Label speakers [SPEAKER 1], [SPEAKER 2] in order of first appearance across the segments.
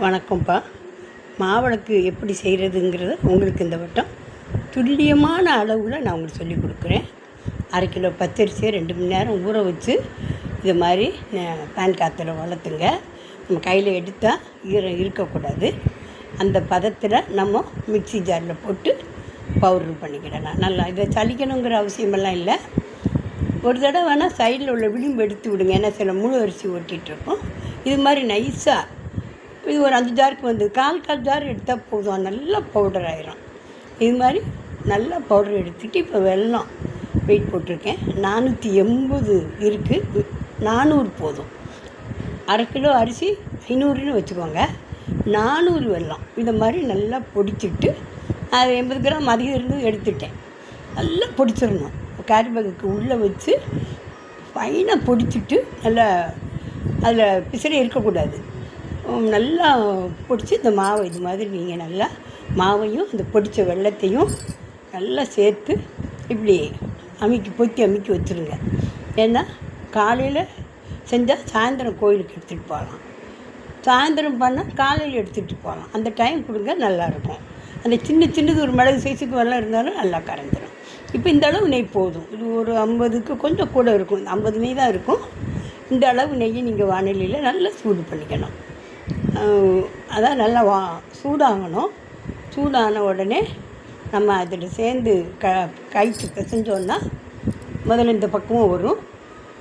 [SPEAKER 1] வணக்கம்ப்பா. மாவிளக்கு எப்படி செய்கிறதுங்கிறத உங்களுக்கு இந்த வட்டம் துல்லியமான அளவில் நான் உங்களுக்கு சொல்லி கொடுக்குறேன். அரை கிலோ பச்சரிசியை ரெண்டு மணி நேரம் ஊற வச்சு இது மாதிரி பேன் காற்றுல வளர்த்துங்க. நம்ம கையில் எடுத்தால் ஈரம் இருக்கக்கூடாது. அந்த பதத்தில் நம்ம மிக்சி ஜாரில் போட்டு பவுடர் பண்ணிக்கிடலாம். நல்லா இதை சலிக்கணுங்கிற அவசியமெல்லாம் இல்லை. ஒரு தடவை வேணால் சைடில் உள்ள விளிம்பு எடுத்து விடுங்க. ஏன்னா சில முழு அரிசி ஒட்டிகிட்டு இருக்கும். இது மாதிரி நைஸாக இது ஒரு அஞ்சு ஜாருக்கு வந்து கால் கால் ஜார் எடுத்தால் போதும். நல்லா பவுடர் ஆயிரும். இது மாதிரி நல்லா பவுடர் எடுத்துகிட்டு இப்போ வெல்லம். வெயிட் போட்டிருக்கேன். நானூற்றி எண்பது இருக்குது நானூறு போதும். அரை கிலோ அரிசி ஐநூறுன்னு வச்சுக்கோங்க. நானூறு வெல்லம். இந்த மாதிரி நல்லா பொடிச்சிட்டு அது எண்பது கிராம் அதிகம் இருந்து எடுத்துட்டேன். நல்லா பொடிச்சிடணும். கேரி பேக்குக்கு உள்ளே வச்சு ஃபைனாக பொடிச்சிட்டு நல்லா அதில் பிசிறி இருக்கக்கூடாது. நல்லா பிடிச்சி இந்த மாவை இது மாதிரி நீங்கள் நல்லா மாவையும் இந்த பொடிச்ச வெள்ளத்தையும் நல்லா சேர்த்து இப்படி அமைக்கி பொத்தி அமைக்கி வச்சுருங்க. ஏன்னா காலையில் செஞ்சால் சாயந்தரம் கோயிலுக்கு எடுத்துகிட்டு போகலாம். சாயந்தரம் பண்ணால் காலையில் எடுத்துகிட்டு போகலாம். அந்த டைம் கொடுங்க நல்லாயிருக்கும் அந்த சின்ன சின்னது ஒரு மிளகு சைஸுக்கு வெள்ளம் இருந்தாலும் நல்லா கரைஞ்சிடும் இப்போ இந்த அளவு நெய் போதும். இது ஒரு ஐம்பதுக்கு கொஞ்சம் கூட இருக்கும். ஐம்பது நெய் தான் இருக்கும். இந்த அளவு நெய்யை நீங்கள் வானிலையில் நல்லா சூடு பண்ணிக்கணும். அதான் நல்லா வா சூடாகணும். சூடான உடனே நம்ம அதில் சேர்ந்து க கைக்கு பிசைஞ்சோன்னா முதல்ல இந்த பக்கமும் வரும்.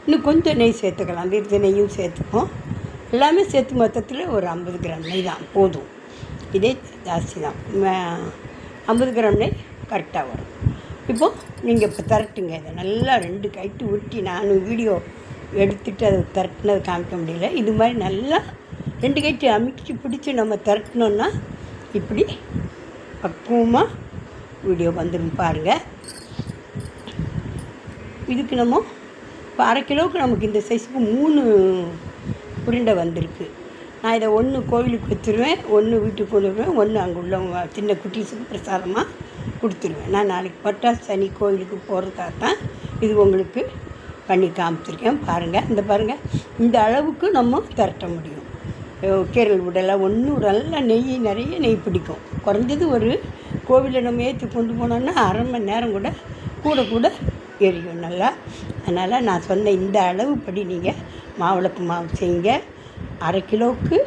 [SPEAKER 1] இன்னும் கொஞ்சம் நெய் சேர்த்துக்கலாம். விருது நெய்யும் சேர்த்துப்போம். எல்லாமே சேர்த்து மொத்தத்தில் ஒரு ஐம்பது கிராம் நெய் தான். போதும். இதே ஜாஸ்தி தான். ஐம்பது கிராம் நெய் கரெக்டாக வரும். இப்போது நீங்கள் இப்போ திரட்டுங்க. இதை நல்லா ரெண்டு கைட்டு உருட்டி நானும் வீடியோ எடுத்துட்டு அதை திரட்டினது காமிக்க முடியல. இது மாதிரி நல்லா ரெண்டு கைட்டு அமுக்கி பிடிச்சி நம்ம திரட்டினோன்னா இப்படி பக்குவமாக வீடியோ வந்துடும் பாருங்கள் இதுக்கு நம்ம இப்போ அரை கிலோவுக்கு நமக்கு இந்த சைஸுக்கு மூணு உருண்டை வந்திருக்கு. நான் இதை ஒன்று கோவிலுக்கு வச்சுருவேன் ஒன்று வீட்டுக்கு கொண்டு வருவேன் ஒன்று அங்கே உள்ளவங்க சின்ன குட்டீஸுக்கு பிரசாதமாக கொடுத்துருவேன். நான் நாளைக்கு பட்டாசு சனி கோவிலுக்கு போகிறதுக்காக தான் இது உங்களுக்கு பண்ணி காமிச்சிருக்கேன். பாருங்கள் இந்த பாருங்கள் இந்த அளவுக்கு நம்ம திரட்ட முடியும். கீரல் கேரள் விடலை ஒன்றும் நல்லா நெய் நிறைய நெய் பிடிக்கும். குறைஞ்சது ஒரு கோவிலில் நம்ம ஏற்றி கொண்டு போனோன்னா அரை மணி நேரம் கூட கூட கூட எரியும் நல்லா. அதனால் நான் சொன்ன இந்த அளவுப்படி நீங்கள் மாவிளக்கு மாவு செய்யுங்க. அரை கிலோவுக்கு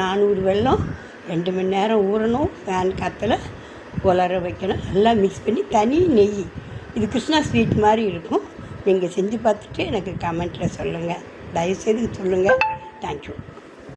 [SPEAKER 1] நானூறு வெள்ளம் ரெண்டு மணி நேரம் ஊறணும் ஃபேன் காற்றுல உலர வைக்கணும். எல்லாம் மிக்ஸ் பண்ணி தனி நெய். இது கிருஷ்ணா ஸ்வீட் மாதிரி இருக்கும். நீங்கள் செஞ்சு பார்த்துட்டு எனக்கு கமெண்ட்டில் சொல்லுங்கள் தயவுசெய்து சொல்லுங்கள் தேங்க்யூ